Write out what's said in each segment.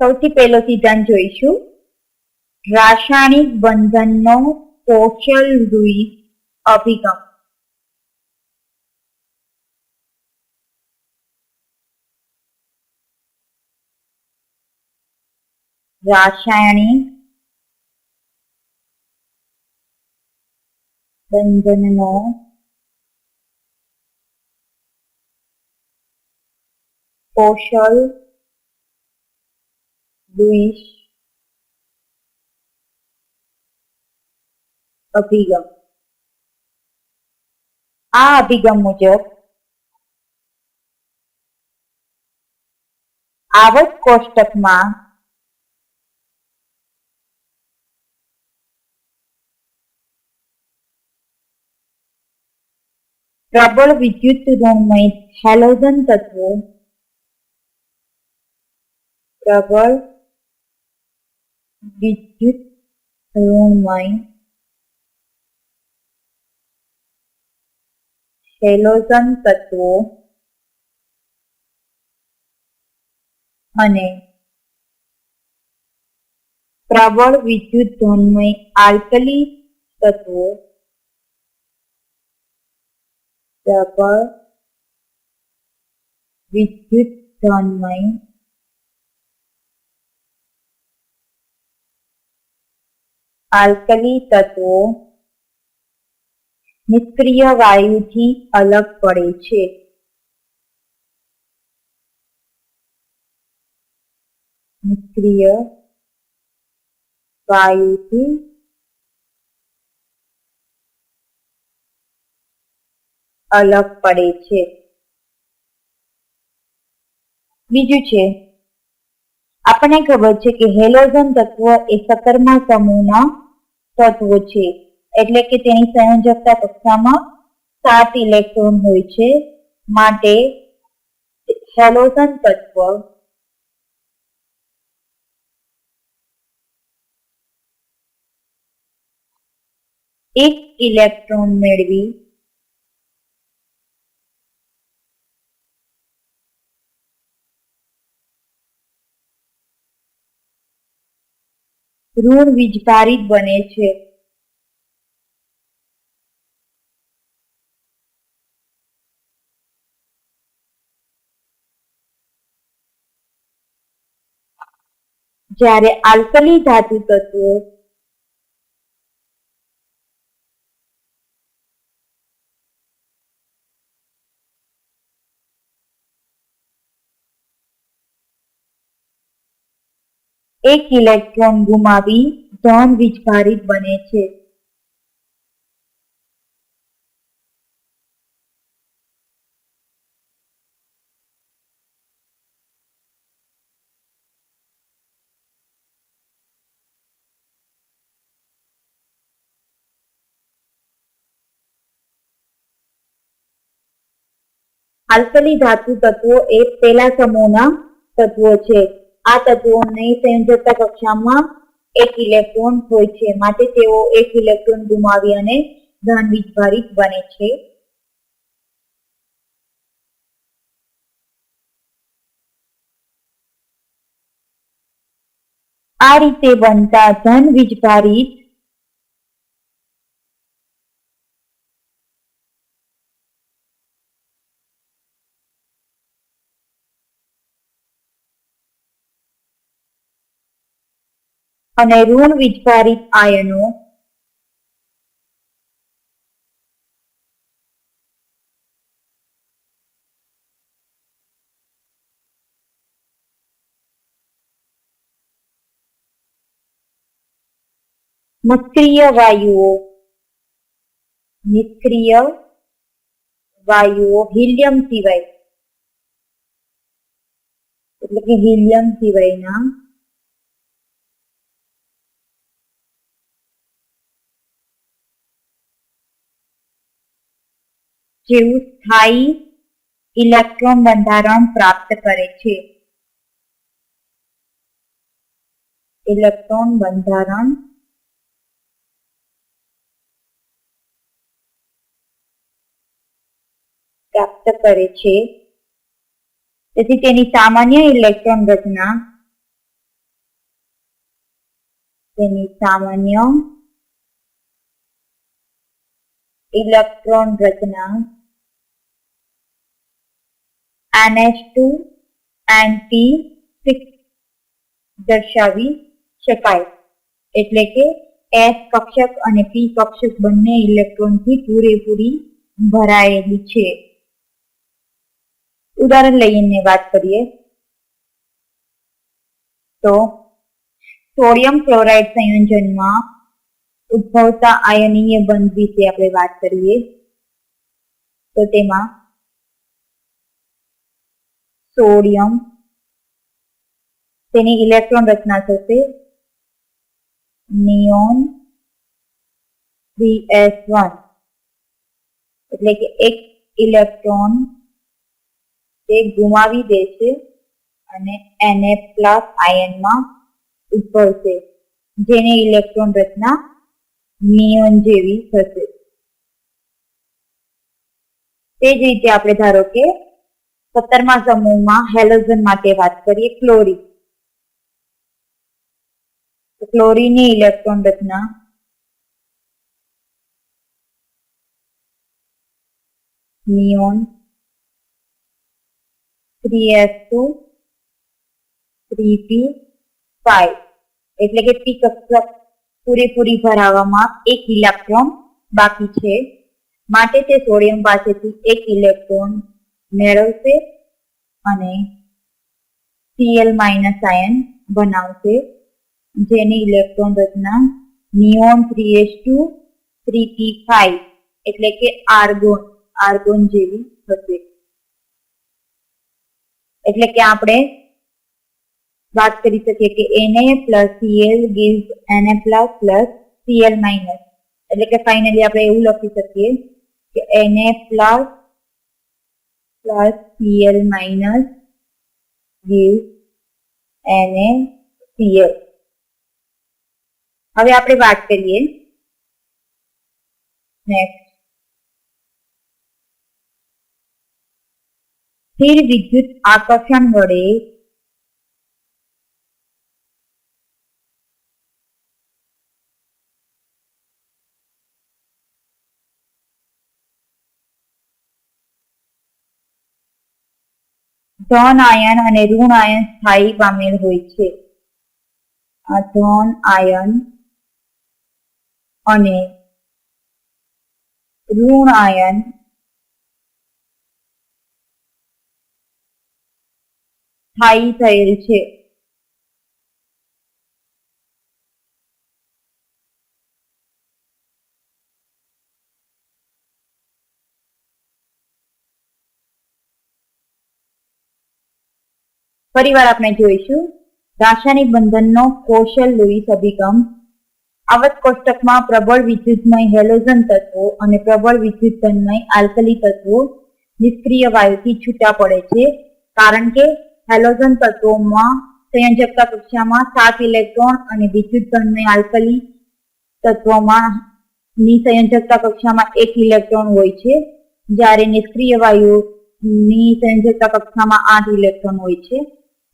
સૌથી પહેલો સિદ્ધાંત જોઈશું. રાસાયણિક બંધનનો કોશલ રૂઈ અભિગમ. રાસાયણિક બંધનનો કૌશલ લુઈસ અભિગમ. આ અભિગમ મુજબ આવક કોષ્ટકમાં પ્રબળ વિદ્યુત ઋણમય હેલોજન તત્વો પ્રબળ વિદ્યુત ઋણમય હેલોજન તત્વો અને પ્રબળ વિદ્યુત ધનમય આલ્કલી તત્વો પ્રબળ વિદ્યુત ધનમય આલ્કલી તત્વો નિષ્ક્રિય વાયુથી અલગ પડે છે. નિષ્ક્રિય વાયુથી અલગ પડે છે. બીજું છે, આપણને ખબર છે કે હેલોજન તત્વ એ સકર્મક સમૂહના તત્વો છે. એટલે કે તેની સંયોજકતા કક્ષામાં સાત ઇલેક્ટ્રોન હોય છે. માટે હેલોજન તત્વ એક ઇલેક્ટ્રોન મેળવી ઋણ વીજભારિત બને છે. જ્યારે આલ્કલી ધાતુ તત્વો એક ઇલેક્ટ્રોન ગુમાવી ધન વીજભારિત બને છે. આલ્કલી ધાતુ તત્વો એ પેલા સમૂહના તત્વો છે. આ તત્વોની સંયોજકતા કક્ષામાં એક ઇલેક્ટ્રોન હોય છે. માટે તેઓ એક ઇલેક્ટ્રોન ગુમાવી અને ધન વીજભારિત બને છે. આ રીતે બનતા ધન વીજભારિત અને ઋણ વિચારિત આયનો નિષ્ક્રિય વાયુઓ નિષ્ક્રિય વાયુઓ હિલિયમ સિવાય એટલે કે હિલિયમ સિવાયના જેવું સ્થાયી ઇલેક્ટ્રોન બંધારણ પ્રાપ્ત કરે છે. ઇલેક્ટ્રોન બંધારણ પ્રાપ્ત કરે છે. તેથી તેની સામાન્ય ઇલેક્ટ્રોન રચના તેની સામાન્ય ઇલેક્ટ્રોન રચના NH2 એન્ટી સિક્સ દર્શાવી શકાય. એટલે કે એસ કક્ષક અને પી કક્ષક બંને ઇલેક્ટ્રોનથી પૂરેપૂરી ભરાયેલી છે. ઉદાહરણ લઈને વાત કરીએ. તો સોડિયમ ક્લોરાઇડ સંયોજનમાં ઉદ્ભવતા આયનીય બંધ વિશે આપણે વાત કરીએ. તો તેમાં સોડિયમ, તેની ઇલેક્ટ્રોન રચના થશે નિયોન એસ વન. એટલે કે એક ઇલેક્ટ્રોન તે ગુમાવી દે છે અને એને પ્લસ આયનમાં ઉભરશે જેની ઇલેક્ટ્રોન રચના નિયોન જેવી થશે. તે જ રીતે આપણે ધારો કે સત્તરમા સમૂહમાં હેલોજન માટે વાત કરીએ, ક્લોરીન. ક્લોરીનની ઇલેક્ટ્રોન રચના. Neon. Three s two. Three p. Five. એટલે કે પી કક્ષક પૂરેપૂરી ભરાવામાં એક ઇલેક્ટ્રોન બાકી છે. માટે તે સોડિયમ પાસેથી એક ઇલેક્ટ્રોન મેળવશે અને સીએલ માઇનસ આયન બનાવશે, જેની ઇલેક્ટ્રોન રચના neon three s two three p five એટલે કે આર્ગોન આર્ગોન જેવી થશે એટલે કે આપણે વાત કરી શકીએ કે એને પ્લસ સીએલ gives એને પ્લસ પ્લસ સીએલ માઇનસ એટલે કે ફાઇનલી આપણે એવું લખી શકીએ કે એને plus plus CL minus gives NaCl હવે આપણે વાત કરીએ નેક્સ્ટ સ્થિર વિદ્યુત આકર્ષણ વડે ધન આયન અને ઋણ આયન સ્થાયી પામેલ હોય છે. આ ધન આયન અને ઋણ આયન સ્થાયી થયેલ છે. ફરીવાર આપણે જોઈશું. રાસાયણિક બંધનનો કોશલ લુઈસ અભિગમ. આવત કોષ્ટકમાં પ્રબળ વિદ્યુતમય હેલોજન તત્વો અને પ્રબળ વિદ્યુતમય આલ્કલી તત્વો નિષ્ક્રિય વાયુથી છૂટા પડે છે. કારણ કે હેલોજન તત્વોમાં સંયોજકતા કક્ષામાં સાત ઇલેક્ટ્રોન અને વિદ્યુતમય આલ્કલી તત્વોમાં ની સંયોજકતા કક્ષામાં એક ઇલેક્ટ્રોન હોય છે. જ્યારે નિષ્ક્રિય વાયુની સંયોજકતા કક્ષામાં આઠ ઇલેક્ટ્રોન હોય છે.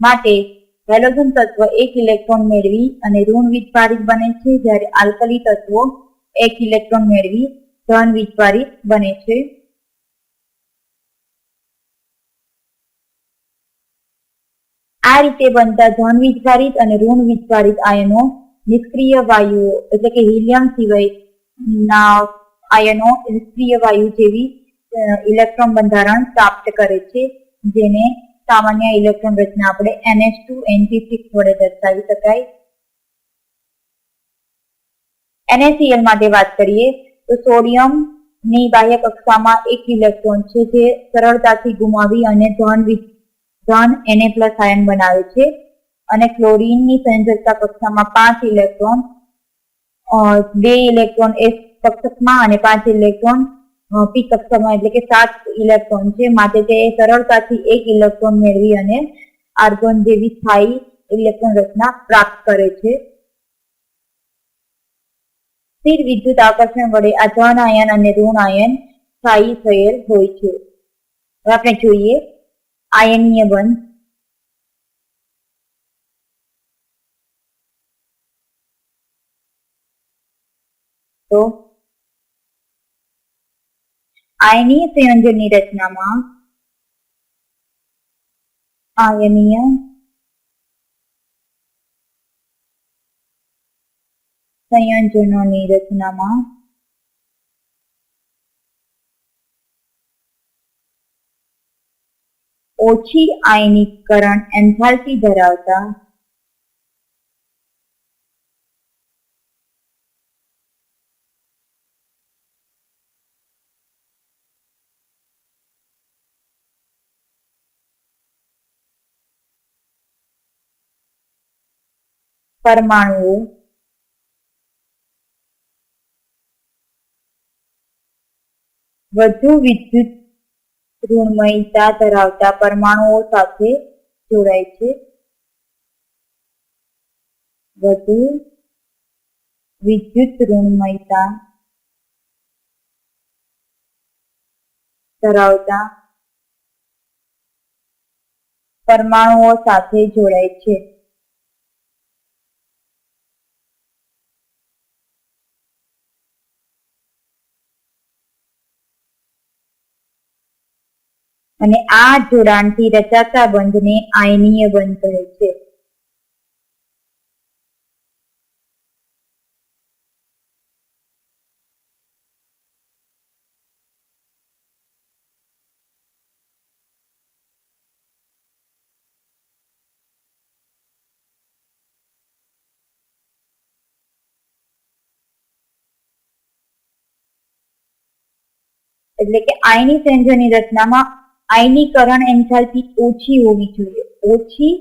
માટે હેલોજન તત્વ એક ઇલેક્ટ્રોન મેળવી અને ઋણ વીજભારિત બને છે જ્યારે આલ્કલી તત્વો એક ઇલેક્ટ્રોન મેળવી ધન વીજભારિત બને છે. આ રીતે બનતા ધન વીજભારિત અને ઋણ વીજભારિત આયનો નિષ્ક્રિય વાયુઓ એટલે કે હિલિયમ સિવાય ના આયનો નિષ્ક્રિય વાયુ જેવી ઇલેક્ટ્રોન બંધારણ પ્રાપ્ત કરે છે, જેને સામાન્ય ઇલેક્ટ્રોન રચના આપણે NH2 NP6 વડે દર્શાવી શકાય. એનએસીએલ માટે વાત કરીએ તો સોડિયમની બાહ્ય કક્ષામાં એક ઇલેક્ટ્રોન છે જે સરળતાથી ગુમાવી અને ધન ધન એને પ્લસ આયન બનાવે છે. અને ક્લોરીનની સંયોજકતા કક્ષામાં પાંચ ઇલેક્ટ્રોન બે ઇલેક્ટ્રોન એ કક્ષકમાં અને પાંચ ઇલેક્ટ્રોન પી કક્ષામાં એટલે કે સાત ઇલેક્ટ્રોન છે. માટે તે સરળતાથી એક ઇલેક્ટ્રોન મેળવી અને આર્ગોન જેવી સ્થાયી ઇલેક્ટ્રોન રચના પ્રાપ્ત કરે છે. સ્થિર વિદ્યુત આકર્ષણ વડે આ આયન અને ઋણ આયન સ્થાયી થયેલ હોય છે. આપણે જોઈએ આયનીય બંધ. તો આયનીય સંયોજનની રચનામાં આયનીય સંયોજનોની રચનામાં ઓછી આયનીકરણ એન્થાલ્પી ધરાવતા પરમાણુઓ. વધુ વિદ્યુત ઋણમયતા ધરાવતા પરમાણુઓ સાથે જોડાય છે. વધુ વિદ્યુત ઋણમયતા ધરાવતા પરમાણુઓ સાથે જોડાય છે. અને આ જોડાણથી રચાતા બંધને આયનીય બંધ કહે છે. એટલે કે આયની સંયોજનની રચનામાં આયનીકરણ એન્થાલ્પી ઓછી હોવી જોઈએ. ઓછી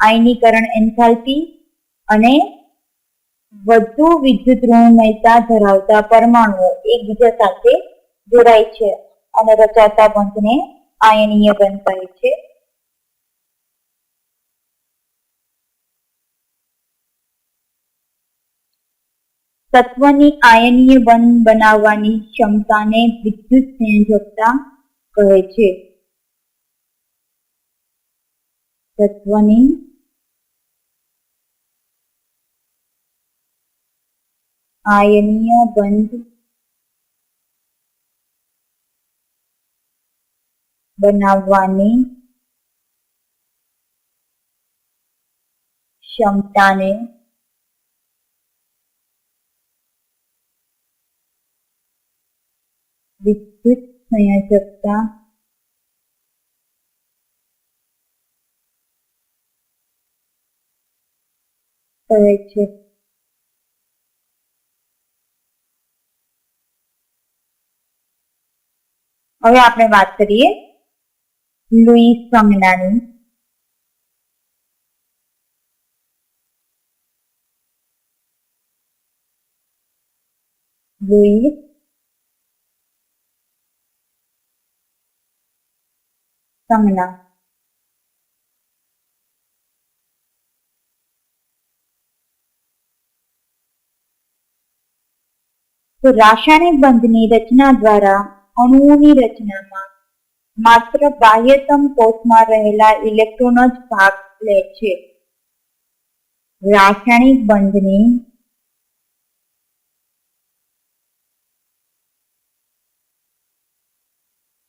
આયનીકરણ એન્થાલ્પી અને વધુ વિદ્યુત ઋણમયતા ધરાવતા પરમાણુઓ એકબીજા સાથે જોડાય છે અને રચાતા બંધને આયનીય બંધ કહે છે. તત્વની આયનીય બંધ બનાવવાની ક્ષમતાને વિદ્યુત સંયોજકતા કહે છે. તત્વની આયનીય બંધ બનાવવાની ક્ષમતાને વિદ્યુત સંયોજકતા કહે હવે આપણે વાત કરીએ લુઈ સંજ્ઞાની લુઈ સંજ્ઞા તો રાસાયણિક બંધની રચના દ્વારા અણુઓની રચનામાં માત્ર બાહ્યતમ કોષમાં રહેલા ઇલેક્ટ્રોન જ ભાગ લે છે. રાસાયણિક બંધની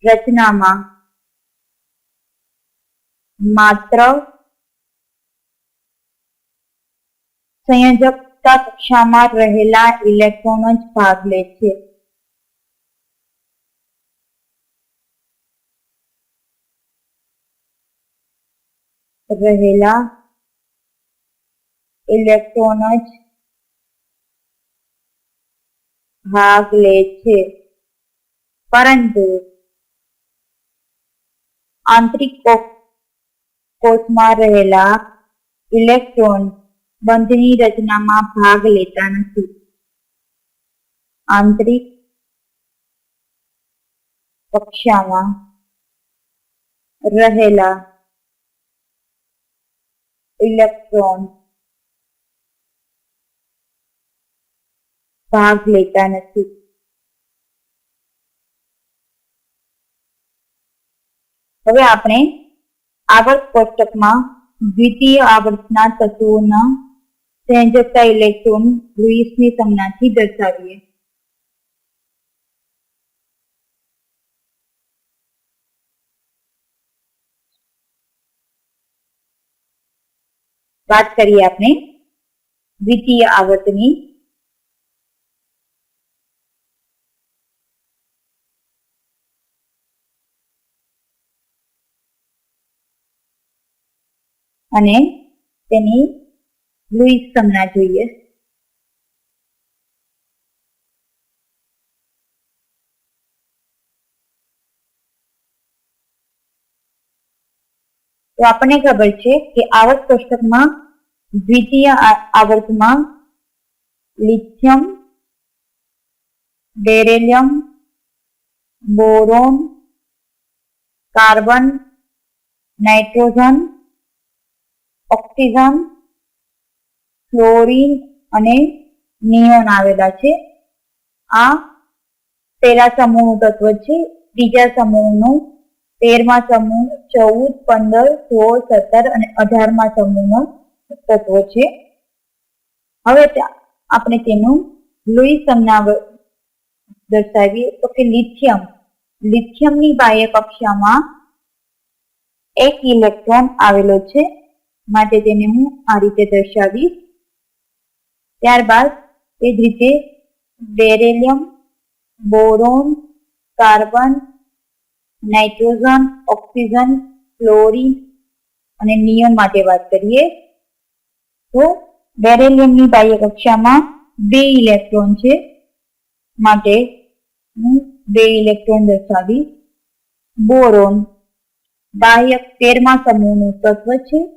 રચનામાં માત્ર સંયોજકતા કક્ષામાં રહેલા ઇલેક્ટ્રોન જ ભાગ લે છે. રહેલા ઇલેક્ટ્રોન જ ભાગ લે છે. પરંતુ આંતરિક કોષમાં રહેલા ઇલેક્ટ્રોન બંધની રચનામાં ભાગ લેતા નથી. આંતરિક કક્ષામાં રહેલા ઇલેક્ટ્રોન ભાગ લેતા નથી. હવે આપણે આવર્ત કોષ્ટકમાં દ્વિતીય આવર્તના તત્વોના સંયોજકતા ઇલેક્ટ્રોન લુઈસની સંજ્ઞાથી દર્શાવીએ. વાત કરીએ આપણે દ્વિતીય આવર્તની. અને તેની લુઈસ સંજ્ઞા જોઈએ તો આપણને ખબર છે કે આવર્ત કોષ્ટકમાં દ્વિતીય આ- આવર્તમાં lithium beryllium boron carbon nitrogen oxygen fluorine અને નિયોન આવેલા છે. આ પહેલા સમૂહનું તત્વ છે. બીજા સમૂહનું તેરમા સમૂહ, ચૌદ, પંદર, સોળ, સત્તર અને અઢારમા સમૂહનો તત્વ છે. હવે આપણે તેનું લોહી સંજ્ઞા દર્શાવીએ. તો કે લિથિયમ. લિથિયમની બાહ્ય કક્ષામાં એક ઇલેક્ટ્રોન આવેલો છે. માટે તેને હું આ રીતે દર્શાવીશ. ત્યારબાદ એ જ રીતે beryllium, boron, carbon, nitrogen, oxygen fluorine અને નિયમ માટે વાત કરીએ તો બેરેલિયમની બાહ્ય કક્ષામાં બે ઇલેક્ટ્રોન છે. માટે હું બે ઇલેક્ટ્રોન દર્શાવીશ. બોરોન બાહ્ય તેરમા સમૂહનું તત્વ છે.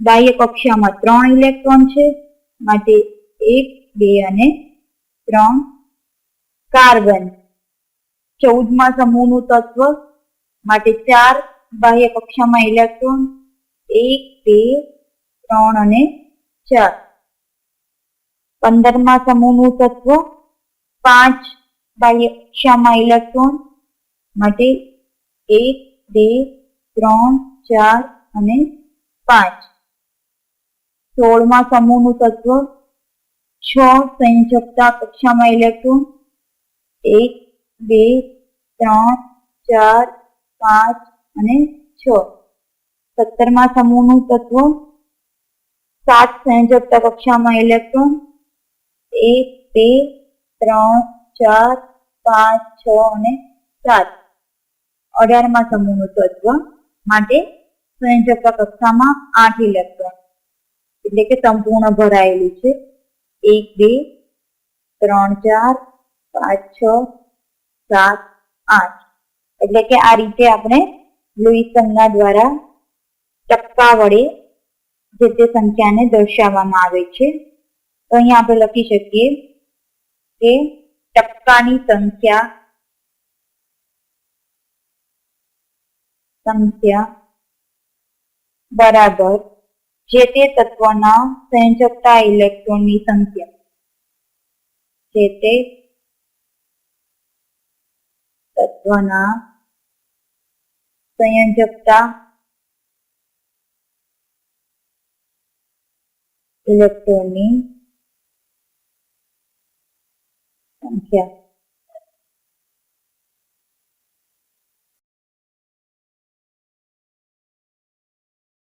બાહ્ય કક્ષામાં ત્રણ ઇલેક્ટ્રોન છે. માટે એક, બે અને ત્રણ કાર્બન. ચૌદમાં સમૂહનું તત્વ માટે ચાર બાહ્ય કક્ષામાં ઇલેક્ટ્રોન, એક, બે, ત્રણ અને ચાર. પંદરમાં સમૂહનું તત્વ પાંચ બાહ્ય કક્ષામાં ઇલેક્ટ્રોન માટે એક, બે, ત્રણ, ચાર અને પાંચ. સોળમા સમૂહનું તત્વ, છ સંયોજકતા કક્ષામાં ઇલેક્ટ્રોન, એક, બે, ત્રણ, ચાર, પાંચ અને છ. સત્તરમા સમૂહનું તત્વ, સાત સંયોજકતા કક્ષામાં ઇલેક્ટ્રોન, એક, બે, ત્રણ, ચાર, પાંચ, છ અને સાત. અઢારમા સમૂહનું તત્વ માટે સંયોજકતા કક્ષામાં આઠ ઇલેક્ટ્રોન. એટલે કે સંપૂર્ણ ભરાયેલું છે. એક, બે, ત્રણ, ચાર, પાંચ, છ, સાત, આઠ. એટલે કે આ રીતે આપણે સંજ્ઞા દ્વારા ટપકા વડે જે તે સંખ્યાને દર્શાવવામાં આવે છે. તો અહીંયા આપણે લખી શકીએ કે ટપકાની સંખ્યા સંખ્યા બરાબર જે તે તત્વના સંયોજકતા ઇલેક્ટ્રોનની સંખ્યા જે તે તત્વના સંયોજકતા ઇલેક્ટ્રોનની સંખ્યા.